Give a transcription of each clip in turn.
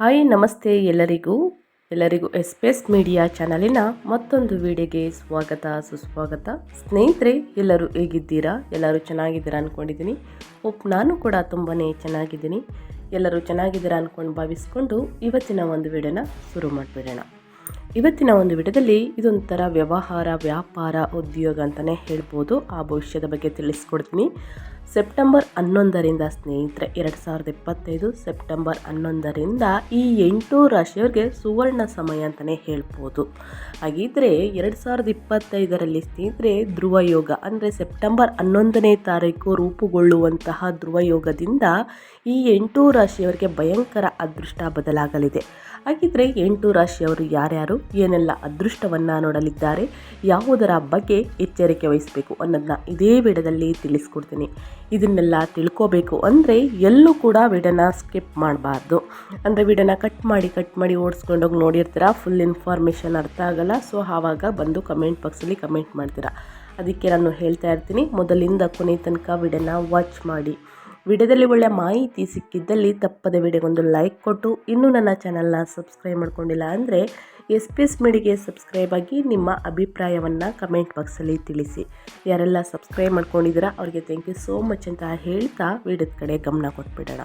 Hi, ನಮಸ್ತೆ ಎಲ್ಲರಿಗೂ. ಎಲ್ಲರಿಗೂ ಎಸ್ಪೆಸ್ ಮೀಡಿಯಾ ಚಾನಲಿನ ಮತ್ತೊಂದು ವಿಡಿಯೋಗೆ ಸ್ವಾಗತ, ಸುಸ್ವಾಗತ. ಸ್ನೇಹಿತರೆ, ಎಲ್ಲರೂ ಹೇಗಿದ್ದೀರಾ? ಎಲ್ಲರೂ ಚೆನ್ನಾಗಿದ್ದೀರಾ ಅಂದ್ಕೊಂಡಿದ್ದೀನಿ ಒಪ್, ನಾನು ಕೂಡ ತುಂಬಾ ಚೆನ್ನಾಗಿದ್ದೀನಿ. ಎಲ್ಲರೂ ಚೆನ್ನಾಗಿದ್ದೀರಾ ಅಂದ್ಕೊಂಡು ಭಾವಿಸ್ಕೊಂಡು ಇವತ್ತಿನ ಒಂದು ವಿಡಿಯೋನ ಶುರು ಮಾಡಿಬಿಡೋಣ. ಇವತ್ತಿನ ಒಂದು ವಿಡಿಯೋದಲ್ಲಿ ಇದೊಂಥರ ವ್ಯವಹಾರ, ವ್ಯಾಪಾರ, ಉದ್ಯೋಗ ಅಂತಲೇ ಹೇಳ್ಬೋದು. ಆ ಭವಿಷ್ಯದ ಬಗ್ಗೆ ತಿಳಿಸ್ಕೊಡ್ತೀನಿ. ಸೆಪ್ಟೆಂಬರ್ ಹನ್ನೊಂದರಿಂದ ಸ್ನೇಹಿತರೆ, ಎರಡು ಸಾವಿರದ ಇಪ್ಪತ್ತೈದು ಸೆಪ್ಟೆಂಬರ್ ಹನ್ನೊಂದರಿಂದ ಈ ಎಂಟು ರಾಶಿಯವರಿಗೆ ಸುವರ್ಣ ಸಮಯ ಅಂತಲೇ ಹೇಳ್ಬೋದು. ಹಾಗಿದ್ರೆ ಎರಡು ಸಾವಿರದ ಇಪ್ಪತ್ತೈದರಲ್ಲಿ ಸ್ನೇಹಿತರೆ ಧ್ರುವ ಯೋಗ ಅಂದರೆ ಸೆಪ್ಟೆಂಬರ್ ಹನ್ನೊಂದನೇ ತಾರೀಕು ರೂಪುಗೊಳ್ಳುವಂತಹ ಧ್ರುವ ಯೋಗದಿಂದ ಈ ಎಂಟು ರಾಶಿಯವರಿಗೆ ಭಯಂಕರ ಅದೃಷ್ಟ ಬದಲಾಗಲಿದೆ. ಹಾಗಿದ್ರೆ ಎಂಟು ರಾಶಿಯವರು ಯಾರ್ಯಾರು, ಏನೆಲ್ಲ ಅದೃಷ್ಟವನ್ನು ನೋಡಲಿದ್ದಾರೆ, ಯಾವುದರ ಬಗ್ಗೆ ಎಚ್ಚರಿಕೆ ವಹಿಸಬೇಕು ಅನ್ನೋದನ್ನ ಇದೇ ವಿಡದಲ್ಲಿ ತಿಳಿಸ್ಕೊಡ್ತೀನಿ. ಇದನ್ನೆಲ್ಲ ತಿಳ್ಕೋಬೇಕು. ಅಂದರೆ ಎಲ್ಲೂ ಕೂಡ ವಿಡನ ಸ್ಕಿಪ್ ಮಾಡಬಾರ್ದು. ಅಂದರೆ ವಿಡನ ಕಟ್ ಮಾಡಿ ಕಟ್ ಮಾಡಿ ಓಡಿಸ್ಕೊಂಡೋಗಿ ನೋಡಿರ್ತೀರ? ಫುಲ್ ಇನ್ಫಾರ್ಮೇಷನ್ ಅರ್ಥ ಆಗಲ್ಲ. ಸೊ ಆವಾಗ ಬಂದು ಕಮೆಂಟ್ ಬಾಕ್ಸಲ್ಲಿ ಕಮೆಂಟ್ ಮಾಡ್ತೀರಾ? ಅದಕ್ಕೆ ನಾನು ಹೇಳ್ತಾ ಇರ್ತೀನಿ. ಮೊದಲಿಂದ ಕೊನೆ ತನಕ ವಿಡನ ವಾಚ್ ಮಾಡಿ. ವಿಡಿಯೋದಲ್ಲಿ ಒಳ್ಳೆ ಮಾಹಿತಿ ಸಿಕ್ಕಿದ್ದಲ್ಲಿ ತಪ್ಪದೆ ವಿಡಿಯೋಗೊಂದು ಲೈಕ್ ಕೊಟ್ಟು. ಇನ್ನೂ ನನ್ನ ಚಾನಲ್ನ ಸಬ್ಸ್ಕ್ರೈಬ್ ಮಾಡ್ಕೊಂಡಿಲ್ಲ ಅಂದರೆ ಎಸ್ ಪಿ ಎಸ್ ಮೀಡಿಗೆ ಸಬ್ಸ್ಕ್ರೈಬ್ ಆಗಿ ನಿಮ್ಮ ಅಭಿಪ್ರಾಯವನ್ನು ಕಮೆಂಟ್ ಬಾಕ್ಸಲ್ಲಿ ತಿಳಿಸಿ. ಯಾರೆಲ್ಲ ಸಬ್ಸ್ಕ್ರೈಬ್ ಮಾಡ್ಕೊಂಡಿದ್ದೀರಾ ಅವರಿಗೆ ಥ್ಯಾಂಕ್ ಯು ಸೋ ಮಚ್ ಅಂತ ಹೇಳ್ತಾ ವಿಡಿಯೋದ ಕಡೆ ಗಮನ ಕೊಟ್ಬಿಡೋಣ.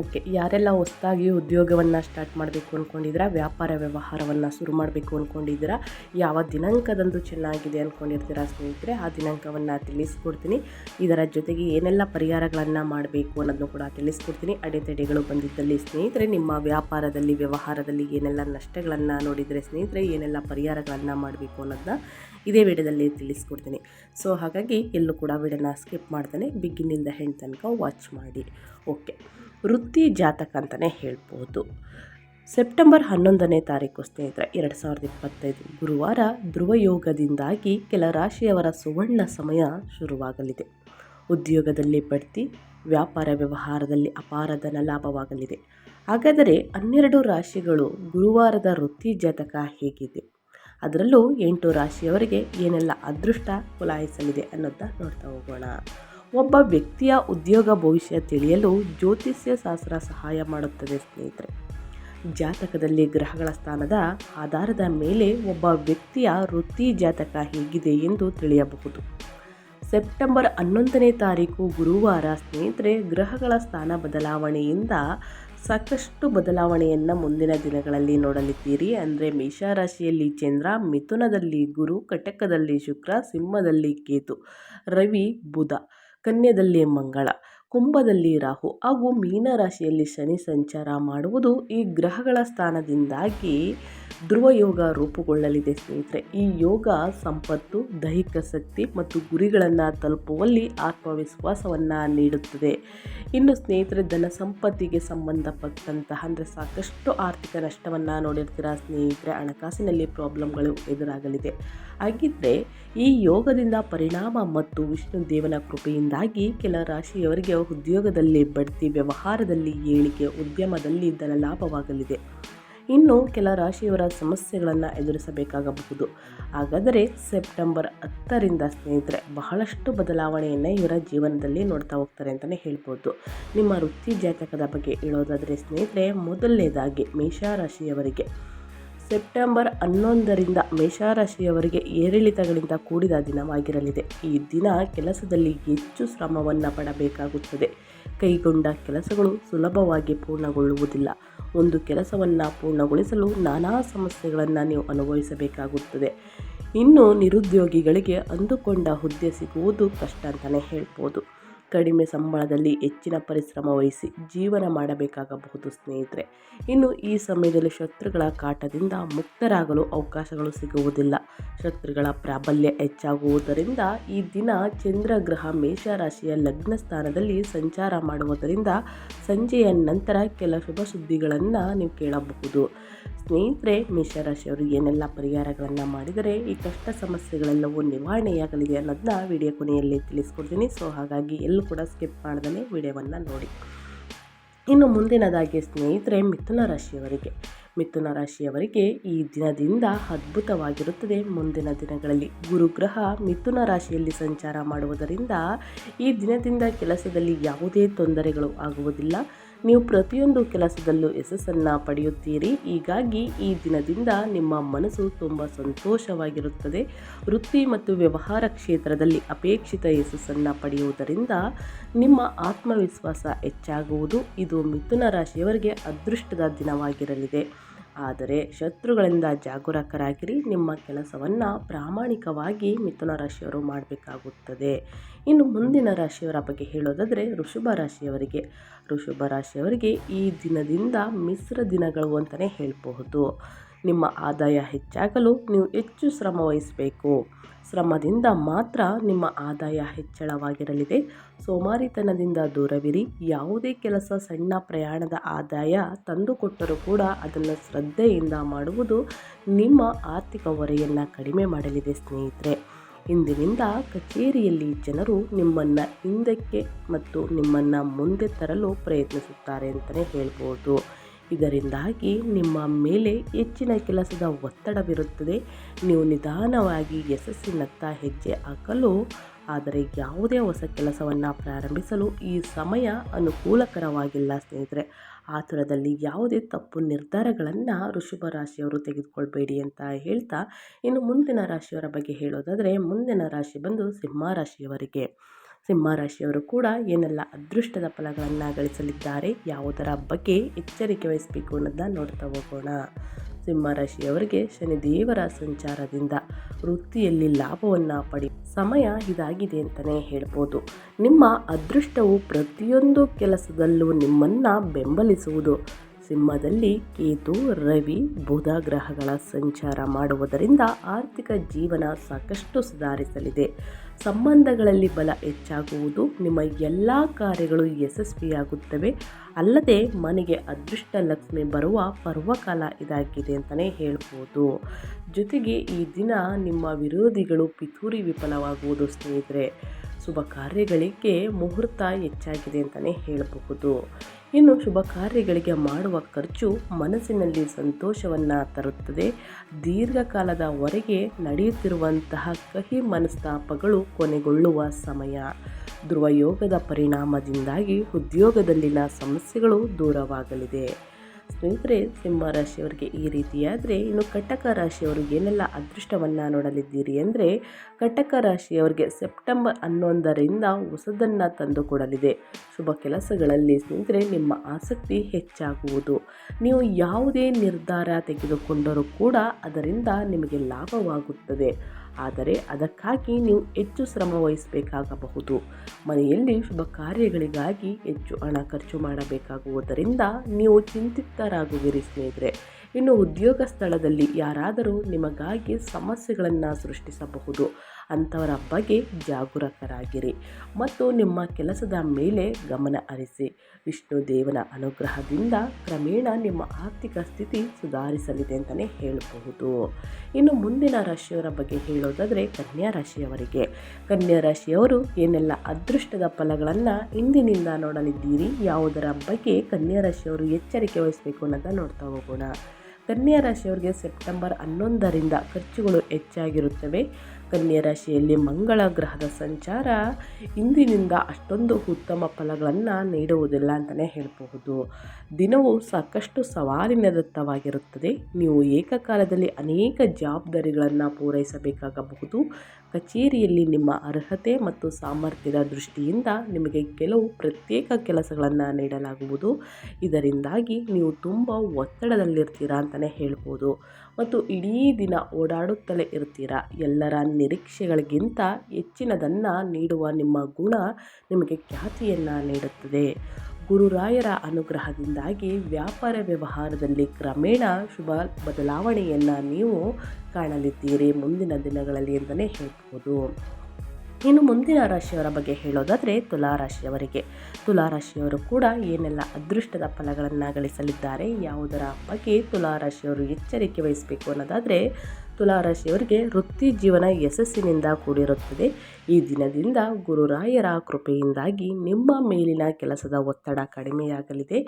ಓಕೆ, ಯಾರೆಲ್ಲ ಹೊಸದಾಗಿ ಉದ್ಯೋಗವನ್ನು ಸ್ಟಾರ್ಟ್ ಮಾಡಬೇಕು ಅಂದ್ಕೊಂಡಿದ್ದೀರಾ ವ್ಯಾಪಾರ ವ್ಯವಹಾರವನ್ನು ಶುರು ಮಾಡಬೇಕು ಅಂದ್ಕೊಂಡಿದ್ದೀರಾ ಯಾವ ದಿನಾಂಕದಂದು ಚೆನ್ನಾಗಿದೆ ಅಂದ್ಕೊಂಡಿರ್ತೀರಾ ಸ್ನೇಹಿತರೆ, ಆ ದಿನಾಂಕವನ್ನು ತಿಳಿಸ್ಕೊಡ್ತೀನಿ. ಇದರ ಜೊತೆಗೆ ಏನೆಲ್ಲ ಪರಿಹಾರಗಳನ್ನು ಮಾಡಬೇಕು ಅನ್ನೋದನ್ನು ಕೂಡ ತಿಳಿಸ್ಕೊಡ್ತೀನಿ. ಅಡೆತಡೆಗಳು ಬಂದಿದ್ದಲ್ಲಿ ಸ್ನೇಹಿತರೆ, ನಿಮ್ಮ ವ್ಯಾಪಾರದಲ್ಲಿ, ವ್ಯವಹಾರದಲ್ಲಿ ಏನೆಲ್ಲ ನಷ್ಟಗಳನ್ನು ನೋಡಿದರೆ ಸ್ನೇಹಿತರೆ, ಏನೆಲ್ಲ ಪರಿಹಾರಗಳನ್ನು ಮಾಡಬೇಕು ಅನ್ನೋದನ್ನ ಇದೇ ವಿಡಿಯೋದಲ್ಲಿ ತಿಳಿಸ್ಕೊಡ್ತೀನಿ. ಸೊ, ಹಾಗಾಗಿ ಎಲ್ಲೂ ಕೂಡ ವಿಡಿಯೋನ ಸ್ಕಿಪ್ ಮಾಡ್ತಾನೆ ಬಿಗಿನಿಂದ ಹೆಣ್ಣು ತನಕ ವಾಚ್ ಮಾಡಿ. ಓಕೆ. ವೃತ್ತಿ ಜಾತಕ ಅಂತಲೇ ಹೇಳ್ಬೋದು. ಸೆಪ್ಟೆಂಬರ್ ಹನ್ನೊಂದನೇ ತಾರೀಕು ಸ್ನೇಹಿತರೆ ಎರಡು ಸಾವಿರದ ಇಪ್ಪತ್ತೈದು ಗುರುವಾರ ಧ್ರುವಯೋಗದಿಂದಾಗಿ ಕೆಲ ರಾಶಿಯವರ ಸುವರ್ಣ ಸಮಯ ಶುರುವಾಗಲಿದೆ. ಉದ್ಯೋಗದಲ್ಲಿ ಬಡ್ತಿ, ವ್ಯಾಪಾರ ವ್ಯವಹಾರದಲ್ಲಿ ಅಪಾರ ಧನ ಲಾಭವಾಗಲಿದೆ. ಹಾಗಾದರೆ ಹನ್ನೆರಡು ರಾಶಿಗಳು ಗುರುವಾರದ ವೃತ್ತಿ ಜಾತಕ ಹೇಗಿದೆ? ಅದರಲ್ಲೂ ಎಂಟು ರಾಶಿಯವರಿಗೆ ಏನೆಲ್ಲ ಅದೃಷ್ಟ ಕುಲಾಯಿಸಲಿದೆ ಅನ್ನೋದನ್ನ ನೋಡ್ತಾ ಹೋಗೋಣ. ಒಬ್ಬ ವ್ಯಕ್ತಿಯ ಉದ್ಯೋಗ ಭವಿಷ್ಯ ತಿಳಿಯಲು ಜ್ಯೋತಿಷ್ಯ ಶಾಸ್ತ್ರ ಸಹಾಯ ಮಾಡುತ್ತದೆ, ಸ್ನೇಹಿತರೆ. ಜಾತಕದಲ್ಲಿ ಗ್ರಹಗಳ ಸ್ಥಾನದ ಆಧಾರದ ಮೇಲೆ ಒಬ್ಬ ವ್ಯಕ್ತಿಯ ವೃತ್ತಿ ಜಾತಕ ಹೇಗಿದೆ ಎಂದು ತಿಳಿಯಬಹುದು. ಸೆಪ್ಟೆಂಬರ್ ಹನ್ನೊಂದನೇ ತಾರೀಕು ಗುರುವಾರ, ಸ್ನೇಹಿತರೆ, ಗ್ರಹಗಳ ಸ್ಥಾನ ಬದಲಾವಣೆಯಿಂದ ಸಾಕಷ್ಟು ಬದಲಾವಣೆಯನ್ನು ಮುಂದಿನ ದಿನಗಳಲ್ಲಿ ನೋಡಲಿದ್ದೀರಿ. ಅಂದರೆ ಮೇಷರಾಶಿಯಲ್ಲಿ ಚಂದ್ರ, ಮಿಥುನದಲ್ಲಿ ಗುರು, ಕಟಕದಲ್ಲಿ ಶುಕ್ರ, ಸಿಂಹದಲ್ಲಿ ಕೇತು, ರವಿ, ಬುಧ. ಕನ್ಯದಲ್ಲಿ ಮಂಗಳ, ಕುಂಭದಲ್ಲಿ ರಾಹು ಹಾಗೂ ಮೀನರಾಶಿಯಲ್ಲಿ ಶನಿ ಸಂಚಾರ ಮಾಡುವುದು ಈ ಗ್ರಹಗಳ ಸ್ಥಾನದಿಂದಾಗಿ ಧ್ರುವ ಯೋಗ ರೂಪುಗೊಳ್ಳಲಿದೆ ಸ್ನೇಹಿತರೆ. ಈ ಯೋಗ ಸಂಪತ್ತು, ದೈಹಿಕ ಶಕ್ತಿ ಮತ್ತು ಗುರಿಗಳನ್ನು ತಲುಪುವಲ್ಲಿ ಆತ್ಮವಿಶ್ವಾಸವನ್ನು ನೀಡುತ್ತದೆ. ಇನ್ನು ಸ್ನೇಹಿತರೆ, ಧನ ಸಂಪತ್ತಿಗೆ ಸಂಬಂಧಪಟ್ಟಂತಹ ಅಂದರೆ ಸಾಕಷ್ಟು ಆರ್ಥಿಕ ನಷ್ಟವನ್ನು ನೋಡಿರ್ತೀರ ಸ್ನೇಹಿತರೆ? ಹಣಕಾಸಿನಲ್ಲಿ ಪ್ರಾಬ್ಲಮ್ಗಳು ಎದುರಾಗಲಿದೆ. ಹಾಗಿದ್ದರೆ ಈ ಯೋಗದಿಂದ ಪರಿಣಾಮ ಮತ್ತು ವಿಷ್ಣು ದೇವನ ಕೃಪೆಯಿಂದಾಗಿ ಕೆಲ ರಾಶಿಯವರಿಗೆ ಉದ್ಯೋಗದಲ್ಲಿ, ಬಡ್ತಿ ವ್ಯವಹಾರದಲ್ಲಿ ಏಳಿಗೆ ಉದ್ಯಮದಲ್ಲಿ ಧನ ಲಾಭವಾಗಲಿದೆ. ಇನ್ನು ಕೆಲ ರಾಶಿಯವರ ಸಮಸ್ಯೆಗಳನ್ನು ಎದುರಿಸಬೇಕಾಗಬಹುದು. ಹಾಗಾದರೆ ಸೆಪ್ಟೆಂಬರ್ ಹತ್ತರಿಂದ ಸ್ನೇಹಿತರೆ, ಬಹಳಷ್ಟು ಬದಲಾವಣೆಯನ್ನು ಇವರ ಜೀವನದಲ್ಲಿ ನೋಡ್ತಾ ಹೋಗ್ತಾರೆ ಅಂತಲೇ ಹೇಳ್ಬೋದು. ನಿಮ್ಮ ವೃತ್ತಿ ಜಾತಕದ ಬಗ್ಗೆ ಹೇಳೋದಾದರೆ ಸ್ನೇಹಿತರೆ, ಮೊದಲನೇದಾಗಿ ಮೇಷರಾಶಿಯವರಿಗೆ ಸೆಪ್ಟೆಂಬರ್ ಹನ್ನೊಂದರಿಂದ ಮೇಷರಾಶಿಯವರಿಗೆ ಏರಿಳಿತಗಳಿಂದ ಕೂಡಿದ ದಿನವಾಗಿರಲಿದೆ. ಈ ದಿನ ಕೆಲಸದಲ್ಲಿ ಹೆಚ್ಚು ಶ್ರಮವನ್ನು ಪಡಬೇಕಾಗುತ್ತದೆ. ಕೈಗೊಂಡ ಕೆಲಸಗಳು ಸುಲಭವಾಗಿ ಪೂರ್ಣಗೊಳ್ಳುವುದಿಲ್ಲ. ಒಂದು ಕೆಲಸವನ್ನು ಪೂರ್ಣಗೊಳಿಸಲು ನಾನಾ ಸಮಸ್ಯೆಗಳನ್ನು ನೀವು ಅನುಭವಿಸಬೇಕಾಗುತ್ತದೆ. ಇನ್ನು ನಿರುದ್ಯೋಗಿಗಳಿಗೆ ಅಂದುಕೊಂಡ ಹುದ್ದೆ ಸಿಗುವುದು ಕಷ್ಟ ಅಂತಲೇ ಹೇಳ್ಬೋದು. ಕಡಿಮೆ ಸಂಬಳದಲ್ಲಿ ಹೆಚ್ಚಿನ ಪರಿಶ್ರಮ ವಹಿಸಿ ಜೀವನ ಮಾಡಬೇಕಾಗಬಹುದು ಸ್ನೇಹಿತರೆ. ಇನ್ನು ಈ ಸಮಯದಲ್ಲಿ ಶತ್ರುಗಳ ಕಾಟದಿಂದ ಮುಕ್ತರಾಗಲು ಅವಕಾಶಗಳು ಸಿಗುವುದಿಲ್ಲ. ಶತ್ರುಗಳ ಪ್ರಾಬಲ್ಯ ಹೆಚ್ಚಾಗುವುದರಿಂದ ಈ ದಿನ ಚಂದ್ರಗ್ರಹ ಮೇಷರಾಶಿಯ ಲಗ್ನ ಸ್ಥಾನದಲ್ಲಿ ಸಂಚಾರ ಮಾಡುವುದರಿಂದ ಸಂಜೆಯ ನಂತರ ಕೆಲ ಶುಭ ಸುದ್ದಿಗಳನ್ನು ನೀವು ಕೇಳಬಹುದು. ಸ್ನೇಹಿತರೆ, ಮೇಷರಾಶಿಯವರು ಏನೆಲ್ಲ ಪರಿಹಾರಗಳನ್ನು ಮಾಡಿದರೆ ಈ ಕಷ್ಟ ಸಮಸ್ಯೆಗಳೆಲ್ಲವೂ ನಿವಾರಣೆಯಾಗಲಿದೆ ಅನ್ನೋದನ್ನ ವಿಡಿಯೋ ಕೊನೆಯಲ್ಲಿ ತಿಳಿಸ್ಕೊಡ್ತೀನಿ. ಸೊ ಹಾಗಾಗಿ ಎಲ್ಲೂ ಕೂಡ ಸ್ಕಿಪ್ ಮಾಡ್ದೇ ವಿಡಿಯೋವನ್ನು ನೋಡಿ. ಇನ್ನು ಮುಂದಿನದಾಗಿ ಸ್ನೇಹಿತರೆ, ಮಿಥುನ ರಾಶಿಯವರಿಗೆ. ಮಿಥುನ ರಾಶಿಯವರಿಗೆ ಈ ದಿನದಿಂದ ಅದ್ಭುತವಾಗಿರುತ್ತದೆ. ಮುಂದಿನ ದಿನಗಳಲ್ಲಿ ಗುರುಗ್ರಹ ಮಿಥುನ ರಾಶಿಯಲ್ಲಿ ಸಂಚಾರ ಮಾಡುವುದರಿಂದ ಈ ದಿನದಿಂದ ಕೆಲಸದಲ್ಲಿ ಯಾವುದೇ ತೊಂದರೆಗಳು ಆಗುವುದಿಲ್ಲ. ನೀವು ಪ್ರತಿಯೊಂದು ಕೆಲಸದಲ್ಲೂ ಯಶಸ್ಸನ್ನು ಪಡೆಯುತ್ತೀರಿ. ಹೀಗಾಗಿ ಈ ದಿನದಿಂದ ನಿಮ್ಮ ಮನಸ್ಸು ತುಂಬ ಸಂತೋಷವಾಗಿರುತ್ತದೆ. ವೃತ್ತಿ ಮತ್ತು ವ್ಯವಹಾರ ಕ್ಷೇತ್ರದಲ್ಲಿ ಅಪೇಕ್ಷಿತ ಯಶಸ್ಸನ್ನು ಪಡೆಯುವುದರಿಂದ ನಿಮ್ಮ ಆತ್ಮವಿಶ್ವಾಸ ಹೆಚ್ಚಾಗುವುದು. ಇದು ಮಿಥುನ ರಾಶಿಯವರಿಗೆ ಅದೃಷ್ಟದ ದಿನವಾಗಿರಲಿದೆ. ಆದರೆ ಶತ್ರುಗಳಿಂದ ಜಾಗರೂಕರಾಗಿರಿ. ನಿಮ್ಮ ಕೆಲಸವನ್ನು ಪ್ರಾಮಾಣಿಕವಾಗಿ ಮಿಥುನ ರಾಶಿಯವರು ಮಾಡಬೇಕಾಗುತ್ತದೆ. ಇನ್ನು ಮುಂದಿನ ರಾಶಿಯವರ ಬಗ್ಗೆ ಹೇಳೋದಾದರೆ ಋಷಭ ರಾಶಿಯವರಿಗೆ. ಋಷಭ ರಾಶಿಯವರಿಗೆ ಈ ದಿನದಿಂದ ಮಿಶ್ರ ದಿನಗಳು ಅಂತಲೇ ಹೇಳಬಹುದು. ನಿಮ್ಮ ಆದಾಯ ಹೆಚ್ಚಾಗಲು ನೀವು ಹೆಚ್ಚು ಶ್ರಮ ವಹಿಸಬೇಕು. ಶ್ರಮದಿಂದ ಮಾತ್ರ ನಿಮ್ಮ ಆದಾಯ ಹೆಚ್ಚಳವಾಗಿರಲಿದೆ. ಸೋಮಾರಿತನದಿಂದ ದೂರವಿರಿ. ಯಾವುದೇ ಕೆಲಸ ಸಣ್ಣ ಪ್ರಯಾಣದ ಆದಾಯ ತಂದುಕೊಟ್ಟರೂ ಕೂಡ ಅದನ್ನು ಶ್ರದ್ಧೆಯಿಂದ ಮಾಡುವುದು ನಿಮ್ಮ ಆರ್ಥಿಕ ಹೊರೆಯನ್ನು ಕಡಿಮೆ ಮಾಡಲಿದೆ ಸ್ನೇಹಿತರೆ. ಇಂದಿನಿಂದ ಕಚೇರಿಯಲ್ಲಿ ಜನರು ನಿಮ್ಮನ್ನು ಹಿಂದಕ್ಕೆ ಮತ್ತು ನಿಮ್ಮನ್ನು ಮುಂದೆ ತರಲು ಪ್ರಯತ್ನಿಸುತ್ತಾರೆ ಅಂತಲೇ ಹೇಳ್ಬೋದು. ಇದರಿಂದಾಗಿ ನಿಮ್ಮ ಮೇಲೆ ಹೆಚ್ಚಿನ ಕೆಲಸದ ಒತ್ತಡವಿರುತ್ತದೆ. ನೀವು ನಿಧಾನವಾಗಿ ಯಶಸ್ಸಿನತ್ತ ಹೆಜ್ಜೆ ಹಾಕಲು ಆದರೆ ಯಾವುದೇ ಹೊಸ ಕೆಲಸವನ್ನು ಪ್ರಾರಂಭಿಸಲು ಈ ಸಮಯ ಅನುಕೂಲಕರವಾಗಿಲ್ಲ, ಸ್ನೇಹಿತರೆ. ಆತುರದಲ್ಲಿ ಯಾವುದೇ ತಪ್ಪು ನಿರ್ಧಾರಗಳನ್ನು ಋಷಭ ರಾಶಿಯವರು ತೆಗೆದುಕೊಳ್ಬೇಡಿ ಅಂತ ಹೇಳ್ತಾ ಇನ್ನು ಮುಂದಿನ ರಾಶಿಯವರ ಬಗ್ಗೆ ಹೇಳೋದಾದರೆ, ಮುಂದಿನ ರಾಶಿ ಬಂದು ಸಿಂಹ ರಾಶಿಯವರಿಗೆ. ಸಿಂಹರಾಶಿಯವರು ಕೂಡ ಏನೆಲ್ಲ ಅದೃಷ್ಟದ ಫಲಗಳನ್ನು ಗಳಿಸಲಿದ್ದಾರೆ, ಯಾವುದರ ಬಗ್ಗೆ ಎಚ್ಚರಿಕೆ ವಹಿಸಬೇಕು ಅನ್ನೋದನ್ನ ನೋಡ್ತಾ ಹೋಗೋಣ. ಸಿಂಹರಾಶಿಯವರಿಗೆ ಶನಿದೇವರ ಸಂಚಾರದಿಂದ ವೃತ್ತಿಯಲ್ಲಿ ಲಾಭವನ್ನು ಪಡಿ ಸಮಯ ಇದಾಗಿದೆ ಅಂತಲೇ ಹೇಳ್ಬೋದು. ನಿಮ್ಮ ಅದೃಷ್ಟವು ಪ್ರತಿಯೊಂದು ಕೆಲಸದಲ್ಲೂ ನಿಮ್ಮನ್ನು ಬೆಂಬಲಿಸುವುದು. ಸಿಂಹದಲ್ಲಿ ಕೇತು, ರವಿ, ಬುಧ ಗ್ರಹಗಳ ಸಂಚಾರ ಮಾಡುವುದರಿಂದ ಆರ್ಥಿಕ ಜೀವನ ಸಾಕಷ್ಟು ಸುಧಾರಿಸಲಿದೆ. ಸಂಬಂಧಗಳಲ್ಲಿ ಬಲ ಹೆಚ್ಚಾಗುವುದು, ನಿಮ್ಮ ಎಲ್ಲ ಕಾರ್ಯಗಳು ಯಶಸ್ವಿಯಾಗುತ್ತವೆ. ಅಲ್ಲದೆ ಮನೆಗೆ ಅದೃಷ್ಟ ಲಕ್ಷ್ಮಿ ಬರುವ ಪರ್ವಕಾಲ ಇದಾಗಿದೆ ಅಂತಲೇ ಹೇಳ್ಬೋದು. ಜೊತೆಗೆ ಈ ದಿನ ನಿಮ್ಮ ವಿರೋಧಿಗಳು ಪಿತೂರಿ ವಿಫಲವಾಗುವುದು ಸ್ನೇಹಿತರೆ. ಶುಭ ಕಾರ್ಯಗಳಿಗೆ ಮುಹೂರ್ತ ಹೆಚ್ಚಾಗಿದೆ ಅಂತಲೇ ಹೇಳಬಹುದು. ಇನ್ನು ಶುಭ ಕಾರ್ಯಗಳಿಗೆ ಮಾಡುವ ಖರ್ಚು ಮನಸ್ಸಿನಲ್ಲಿ ಸಂತೋಷವನ್ನು ತರುತ್ತದೆ. ದೀರ್ಘಕಾಲದವರೆಗೆ ನಡೆಯುತ್ತಿರುವಂತಹ ಕಹಿ ಮನಸ್ತಾಪಗಳು ಕೊನೆಗೊಳ್ಳುವ ಸಮಯ. ಧ್ರುವಯೋಗದ ಪರಿಣಾಮದಿಂದಾಗಿ ಉದ್ಯೋಗದಲ್ಲಿನ ಸಮಸ್ಯೆಗಳು ದೂರವಾಗಲಿದೆ. ಸ್ನೇಹಿತರೆ ಸಿಂಹ ರಾಶಿಯವರಿಗೆ ಈ ರೀತಿಯಾದರೆ ಇನ್ನು ಕಟಕ ರಾಶಿಯವರು ಏನೆಲ್ಲ ಅದೃಷ್ಟವನ್ನು ನೋಡಲಿದ್ದೀರಿ ಅಂದರೆ, ಕಟಕ ರಾಶಿಯವರಿಗೆ ಸೆಪ್ಟೆಂಬರ್ ಹನ್ನೊಂದರಿಂದ ಹೊಸದನ್ನು ತಂದುಕೊಡಲಿದೆ ಶುಭ ಕೆಲಸಗಳಲ್ಲಿ ಸ್ನೇಹಿತರೆ, ನಿಮ್ಮ ಆಸಕ್ತಿ ಹೆಚ್ಚಾಗುವುದು. ನೀವು ಯಾವುದೇ ನಿರ್ಧಾರ ತೆಗೆದುಕೊಂಡರೂ ಕೂಡ ಅದರಿಂದ ನಿಮಗೆ ಲಾಭವಾಗುತ್ತದೆ. ಆದರೆ ಅದಕ್ಕಾಗಿ ನೀವು ಹೆಚ್ಚು ಶ್ರಮ ವಹಿಸಬೇಕಾಗಬಹುದು. ಮನೆಯಲ್ಲಿ ಶುಭ ಕಾರ್ಯಗಳಿಗಾಗಿ ಹೆಚ್ಚು ಹಣ ಖರ್ಚು ಮಾಡಬೇಕಾಗುವುದರಿಂದ ನೀವು ಚಿಂತಿತರಾಗುವಿರಿ ಸ್ನೇಹಿತರೆ. ಇನ್ನು ಉದ್ಯೋಗ ಸ್ಥಳದಲ್ಲಿ ಯಾರಾದರೂ ನಿಮಗಾಗಿ ಸಮಸ್ಯೆಗಳನ್ನು ಸೃಷ್ಟಿಸಬಹುದು. ಅಂಥವರ ಬಗ್ಗೆ ಜಾಗರೂಕರಾಗಿರಿ ಮತ್ತು ನಿಮ್ಮ ಕೆಲಸದ ಮೇಲೆ ಗಮನ ಹರಿಸಿ. ವಿಷ್ಣು ದೇವನ ಅನುಗ್ರಹದಿಂದ ಕ್ರಮೇಣ ನಿಮ್ಮ ಆರ್ಥಿಕ ಸ್ಥಿತಿ ಸುಧಾರಿಸಲಿದೆ ಅಂತಲೇ ಹೇಳಬಹುದು. ಇನ್ನು ಮುಂದಿನ ರಾಶಿಯವರ ಬಗ್ಗೆ ಹೇಳೋದಾದರೆ ಕನ್ಯಾ ರಾಶಿಯವರಿಗೆ. ಕನ್ಯಾ ರಾಶಿಯವರು ಏನೆಲ್ಲ ಅದೃಷ್ಟದ ಫಲಗಳನ್ನು ಇಂದಿನಿಂದ ನೋಡಲಿದ್ದೀರಿ, ಯಾವುದರ ಬಗ್ಗೆ ಕನ್ಯಾ ರಾಶಿಯವರು ಎಚ್ಚರಿಕೆ ವಹಿಸಬೇಕು ಅನ್ನೋದನ್ನು ನೋಡ್ತಾ ಹೋಗೋಣ. ಕನ್ಯಾ ರಾಶಿಯವರಿಗೆ ಸೆಪ್ಟೆಂಬರ್ ಹನ್ನೊಂದರಿಂದ ಖರ್ಚುಗಳು ಹೆಚ್ಚಾಗಿರುತ್ತವೆ. ಕನ್ಯಾ ರಾಶಿಯಲ್ಲಿ ಮಂಗಳ ಗ್ರಹದ ಸಂಚಾರ ಇಂದಿನಿಂದ ಅಷ್ಟೊಂದು ಉತ್ತಮ ಫಲಗಳನ್ನು ನೀಡುವುದಿಲ್ಲ ಅಂತಲೇ ಹೇಳಬಹುದು. ದಿನವು ಸಾಕಷ್ಟು ಸವಾಲಿನದತ್ತವಾಗಿರುತ್ತದೆ ನೀವು ಏಕಕಾಲದಲ್ಲಿ ಅನೇಕ ಜವಾಬ್ದಾರಿಗಳನ್ನು ಪೂರೈಸಬೇಕಾಗಬಹುದು. ಕಚೇರಿಯಲ್ಲಿ ನಿಮ್ಮ ಅರ್ಹತೆ ಮತ್ತು ಸಾಮರ್ಥ್ಯದ ದೃಷ್ಟಿಯಿಂದ ನಿಮಗೆ ಕೆಲವು ಪ್ರತ್ಯೇಕ ಕೆಲಸಗಳನ್ನು ನೀಡಲಾಗುವುದು. ಇದರಿಂದಾಗಿ ನೀವು ತುಂಬ ಒತ್ತಡದಲ್ಲಿರ್ತೀರಾ ಅಂತಲೇ ಹೇಳ್ಬೋದು ಮತ್ತು ಇಡೀ ದಿನ ಓಡಾಡುತ್ತಲೇ ಇರ್ತೀರ? ಎಲ್ಲರ ನಿರೀಕ್ಷೆಗಳಿಗಿಂತ ಹೆಚ್ಚಿನದನ್ನು ನೀಡುವ ನಿಮ್ಮ ಗುಣ ನಿಮಗೆ ಖ್ಯಾತಿಯನ್ನು ನೀಡುತ್ತದೆ. ಗುರುರಾಯರ ಅನುಗ್ರಹದಿಂದಾಗಿ ವ್ಯಾಪಾರ ವ್ಯವಹಾರದಲ್ಲಿ ಕ್ರಮೇಣ ಶುಭ ಬದಲಾವಣೆಯನ್ನು ನೀವು ಕಾಣಲಿದ್ದೀರಿ. ಮುಂದಿನ ದಿನಗಳಲ್ಲಿ ಅಂತಲೇ ಹೇಳ್ಬೋದು. ಇನ್ನು ಮುಂದಿನ ರಾಶಿಯವರ ಬಗ್ಗೆ ಹೇಳೋದಾದರೆ ತುಲಾರಾಶಿಯವರಿಗೆ. ತುಲಾರಾಶಿಯವರು ಕೂಡ ಏನೆಲ್ಲ ಅದೃಷ್ಟದ ಫಲಗಳನ್ನು ಗಳಿಸಲಿದ್ದಾರೆ ಯಾವುದರ ಬಗ್ಗೆ ತುಲಾರಾಶಿಯವರು ಎಚ್ಚರಿಕೆ ವಹಿಸಬೇಕು ಅನ್ನೋದಾದರೆ ತುಲಾರಾಶಿಯವರಿಗೆ ವೃತ್ತಿ ಜೀವನ ಯಶಸ್ಸಿನಿಂದ ಕೂಡಿರುತ್ತದೆ. ಈ ದಿನದಿಂದ ಗುರುರಾಯರ ಕೃಪೆಯಿಂದಾಗಿ ನಿಮ್ಮ ಮೇಲಿನ ಕೆಲಸದ ಒತ್ತಡ ಕಡಿಮೆಯಾಗಲಿದೆ.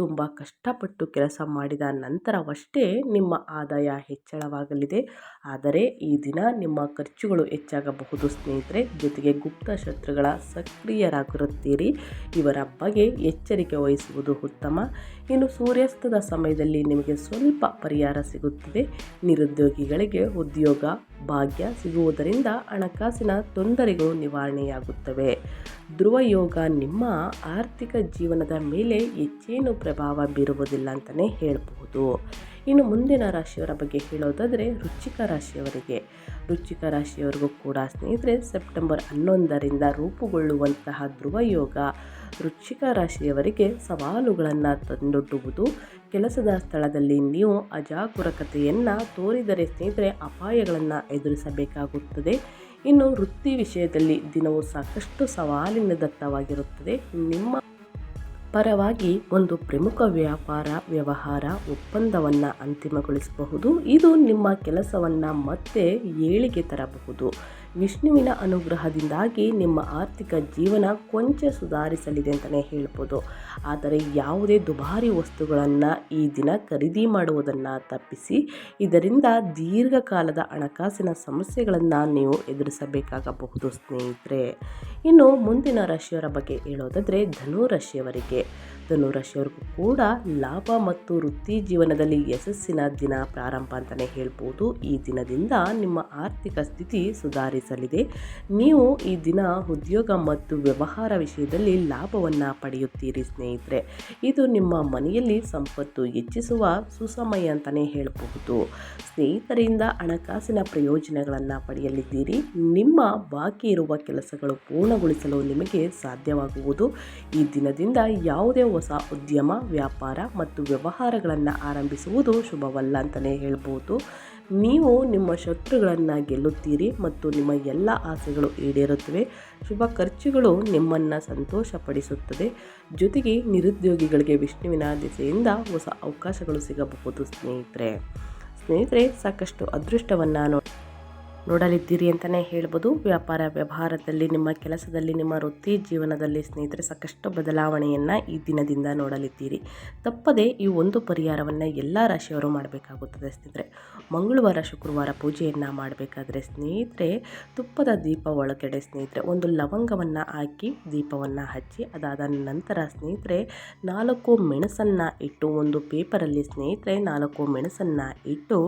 ತುಂಬ ಕಷ್ಟಪಟ್ಟು ಕೆಲಸ ಮಾಡಿದ ನಂತರವಷ್ಟೇ ನಿಮ್ಮ ಆದಾಯ ಹೆಚ್ಚಳವಾಗಲಿದೆ. ಆದರೆ ಈ ದಿನ ನಿಮ್ಮ ಖರ್ಚುಗಳು ಹೆಚ್ಚಾಗಬಹುದು. ಸ್ನೇಹಿತರೆ, ಜೊತೆಗೆ ಗುಪ್ತ ಶತ್ರುಗಳ ಸಕ್ರಿಯರಾಗಿರುತ್ತೀರಿ. ಇವರ ಬಗ್ಗೆ ಎಚ್ಚರಿಕೆ ವಹಿಸುವುದು ಉತ್ತಮ. ಇನ್ನು ಸೂರ್ಯಾಸ್ತದ ಸಮಯದಲ್ಲಿ ನಿಮಗೆ ಸ್ವಲ್ಪ ಪರಿಹಾರ ಸಿಗುತ್ತದೆ. ನಿರುದ್ಯೋಗಿಗಳಿಗೆ ಉದ್ಯೋಗ, ಭಾಗ್ಯ ಸಿಗುವುದರಿಂದ ಹಣಕಾಸಿನ ತೊಂದರೆಗಳು ನಿವಾರಣೆಯಾಗುತ್ತವೆ. ಧ್ರುವ ಯೋಗ ನಿಮ್ಮ ಆರ್ಥಿಕ ಜೀವನದ ಮೇಲೆ ಹೆಚ್ಚೇನು ಪ್ರಭಾವ ಬೀರುವುದಿಲ್ಲ ಅಂತಲೇ ಹೇಳಬಹುದು. ಇನ್ನು ಮುಂದಿನ ರಾಶಿಯವರ ಬಗ್ಗೆ ಹೇಳೋದಾದರೆ ರುಚಿಕ ರಾಶಿಯವರಿಗೆ. ರುಚಿಕ ರಾಶಿಯವರಿಗೂ ಕೂಡ ಸ್ನೇಹಿತರೆ, ಸೆಪ್ಟೆಂಬರ್ ಹನ್ನೊಂದರಿಂದ ರೂಪುಗೊಳ್ಳುವಂತಹ ಧ್ರುವ ಯೋಗ ರುಚಿಕ ರಾಶಿಯವರಿಗೆ ಸವಾಲುಗಳನ್ನು ತಂದೊಡ್ಡುವುದು. ಕೆಲಸದ ಸ್ಥಳದಲ್ಲಿ ನೀವು ಅಜಾಗರೂಕತೆಯನ್ನು ತೋರಿದರೆ ಸ್ನೇಹಿತರೆ, ಅಪಾಯಗಳನ್ನು ಎದುರಿಸಬೇಕಾಗುತ್ತದೆ. ಇನ್ನು ವೃತ್ತಿ ವಿಷಯದಲ್ಲಿ ದಿನವೂ ಸಾಕಷ್ಟು ಸವಾಲಿನ ದತ್ತವಾಗಿರುತ್ತದೆ. ನಿಮ್ಮ ಪರವಾಗಿ ಒಂದು ಪ್ರಮುಖ ವ್ಯಾಪಾರ, ವ್ಯವಹಾರ, ಒಪ್ಪಂದವನ್ನು ಅಂತಿಮಗೊಳಿಸಬಹುದು. ಇದು ನಿಮ್ಮ ಕೆಲಸವನ್ನು ಮತ್ತೆ ಏಳಿಗೆ ತರಬಹುದು. ವಿಷ್ಣುವಿನ ಅನುಗ್ರಹದಿಂದಾಗಿ ನಿಮ್ಮ ಆರ್ಥಿಕ ಜೀವನ ಕೊಂಚ ಸುಧಾರಿಸಲಿದೆ ಅಂತಲೇ ಹೇಳ್ಬೋದು. ಆದರೆ ಯಾವುದೇ ದುಬಾರಿ ವಸ್ತುಗಳನ್ನು ಈ ದಿನ ಖರೀದಿ ಮಾಡುವುದನ್ನು ತಪ್ಪಿಸಿ, ಇದರಿಂದ ದೀರ್ಘಕಾಲದ ಹಣಕಾಸಿನ ಸಮಸ್ಯೆಗಳನ್ನು ನೀವು ಎದುರಿಸಬೇಕಾಗಬಹುದು ಸ್ನೇಹಿತರೆ. ಇನ್ನು ಮುಂದಿನ ರಾಶಿಯವರ ಬಗ್ಗೆ ಹೇಳೋದಾದರೆ ಧನು ರಾಶಿಯವರಿಗೆ. ಧನುರಾಶಿಯವ್ರಿಗೂ ಕೂಡ ಲಾಭ ಮತ್ತು ವೃತ್ತಿ ಜೀವನದಲ್ಲಿ ಯಶಸ್ಸಿನ ದಿನ ಪ್ರಾರಂಭ ಅಂತಲೇ ಹೇಳ್ಬೋದು. ಈ ದಿನದಿಂದ ನಿಮ್ಮ ಆರ್ಥಿಕ ಸ್ಥಿತಿ ಸುಧಾರಿಸಲಿದೆ ನೀವು ಈ ದಿನ ಉದ್ಯೋಗ ಮತ್ತು ವ್ಯವಹಾರ ವಿಷಯದಲ್ಲಿ ಲಾಭವನ್ನು ಪಡೆಯುತ್ತೀರಿ ಸ್ನೇಹಿತರೆ. ಇದು ನಿಮ್ಮ ಮನೆಯಲ್ಲಿ ಸಂಪತ್ತು ಹೆಚ್ಚಿಸುವ ಸುಸಮಯ ಅಂತಲೇ ಹೇಳಬಹುದು. ಸ್ನೇಹಿತರಿಂದ ಹಣಕಾಸಿನ ಪ್ರಯೋಜನಗಳನ್ನು ಪಡೆಯಲಿದ್ದೀರಿ. ನಿಮ್ಮ ಬಾಕಿ ಇರುವ ಕೆಲಸಗಳು ಪೂರ್ಣಗೊಳಿಸಲು ನಿಮಗೆ ಸಾಧ್ಯವಾಗುವುದು. ಈ ದಿನದಿಂದ ಯಾವುದೇ ಹೊಸ ಉದ್ಯಮ, ವ್ಯಾಪಾರ ಮತ್ತು ವ್ಯವಹಾರಗಳನ್ನು ಆರಂಭಿಸುವುದು ಶುಭವಲ್ಲ ಅಂತಲೇ ಹೇಳ್ಬೋದು ನೀವು ನಿಮ್ಮ ಶತ್ರುಗಳನ್ನು ಗೆಲ್ಲುತ್ತೀರಿ ಮತ್ತು ನಿಮ್ಮ ಎಲ್ಲ ಆಸೆಗಳು ಈಡೇರುತ್ತವೆ. ಶುಭ ಖರ್ಚುಗಳು ನಿಮ್ಮನ್ನು ಸಂತೋಷಪಡಿಸುತ್ತದೆ. ಜೊತೆಗೆ ನಿರುದ್ಯೋಗಿಗಳಿಗೆ ವಿಷ್ಣುವಿನ ದಿಸೆಯಿಂದ ಹೊಸ ಅವಕಾಶಗಳು ಸಿಗಬಹುದು ಸ್ನೇಹಿತರೆ. ಸ್ನೇಹಿತರೆ, ಸಾಕಷ್ಟು ಅದೃಷ್ಟವನ್ನು ನೋಡಿ. ನೋಡಲಿದ್ದೀರಿ ಅಂತಲೇ ಹೇಳ್ಬೋದು. ವ್ಯಾಪಾರ ವ್ಯವಹಾರದಲ್ಲಿ ನಿಮ್ಮ ಕೆಲಸದಲ್ಲಿ ನಿಮ್ಮ ವೃತ್ತಿ ಜೀವನದಲ್ಲಿ ಸ್ನೇಹಿತರೆ ಸಾಕಷ್ಟು ಬದಲಾವಣೆಯನ್ನು ಈ ದಿನದಿಂದ ನೋಡಲಿದ್ದೀರಿ. ತಪ್ಪದೆ ಈ ಒಂದು ಪರಿಹಾರವನ್ನು ಎಲ್ಲ ರಾಶಿಯವರು ಮಾಡಬೇಕಾಗುತ್ತದೆ ಸ್ನೇಹಿತರೆ. ಮಂಗಳವಾರ, ಶುಕ್ರವಾರ ಪೂಜೆಯನ್ನು ಮಾಡಬೇಕಾದ್ರೆ ಸ್ನೇಹಿತರೆ ತುಪ್ಪದ ದೀಪ ಒಳಗಡೆ ಸ್ನೇಹಿತರೆ ಒಂದು ಲವಂಗವನ್ನು ಹಾಕಿ ದೀಪವನ್ನು ಹಚ್ಚಿ ಅದಾದ ನಂತರ ಸ್ನೇಹಿತರೆ ನಾಲ್ಕು ಮೆಣಸನ್ನು ಇಟ್ಟು ಒಂದು ಪೇಪರಲ್ಲಿ ಸ್ನೇಹಿತರೆ ನಾಲ್ಕು ಮೆಣಸನ್ನು ಇಟ್ಟು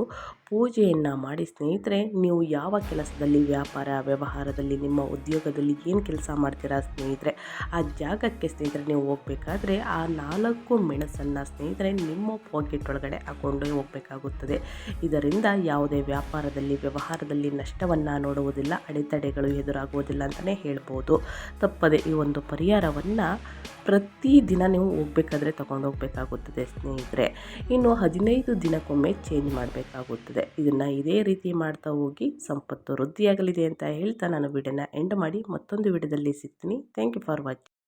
ಪೂಜೆಯನ್ನು ಮಾಡಿ ಸ್ನೇಹಿತರೆ, ನೀವು ಯಾವ ಕೆಲಸದಲ್ಲಿ, ವ್ಯಾಪಾರ, ವ್ಯವಹಾರದಲ್ಲಿ, ನಿಮ್ಮ ಉದ್ಯೋಗದಲ್ಲಿ ಏನು ಕೆಲಸ ಮಾಡ್ತೀರಾ ಸ್ನೇಹಿತರೆ? ಆ ಜಾಗಕ್ಕೆ ಸ್ನೇಹಿತರೆ, ನೀವು ಹೋಗಬೇಕಾದ್ರೆ ಆ ನಾಲ್ಕು ಮೆಣಸನ್ನು ಸ್ನೇಹಿತರೆ, ನಿಮ್ಮ ಪಾಕೆಟ್ ಒಳಗಡೆ ಹಾಕೊಂಡು ಹೋಗಬೇಕಾಗುತ್ತದೆ. ಇದರಿಂದ ಯಾವುದೇ ವ್ಯಾಪಾರದಲ್ಲಿ, ವ್ಯವಹಾರದಲ್ಲಿ ನಷ್ಟವನ್ನು ನೋಡುವುದಿಲ್ಲ, ಅಡೆತಡೆಗಳು ಎದುರಾಗುವುದಿಲ್ಲ ಅಂತಲೇ ಹೇಳ್ಬೋದು. ತಪ್ಪದೆ ಈ ಒಂದು ಪರಿಹಾರವನ್ನು ಪ್ರತಿದಿನ ನೀವು ಹೋಗಬೇಕಾದ್ರೆ ತಗೊಂಡು ಹೋಗಬೇಕಾಗುತ್ತದೆ ಸ್ನೇಹಿತರೆ. ಇನ್ನು ಹದಿನೈದು ದಿನಕ್ಕೊಮ್ಮೆ ಚೇಂಜ್ ಮಾಡಬೇಕಾಗುತ್ತದೆ. ಇದನ್ನು ಇದೇ ರೀತಿ ಮಾಡ್ತಾ ಹೋಗಿ ಸಂಪತ್ತು ವೃದ್ಧಿಯಾಗಲಿದೆ ಅಂತ ಹೇಳ್ತಾ ನಾನು ವಿಡಿಯೋನ ಎಂಡ್ ಮಾಡಿ ಮತ್ತೊಂದು ವಿಡಿಯೋದಲ್ಲಿ ಸಿಗ್ತೀನಿ. Thank you for watching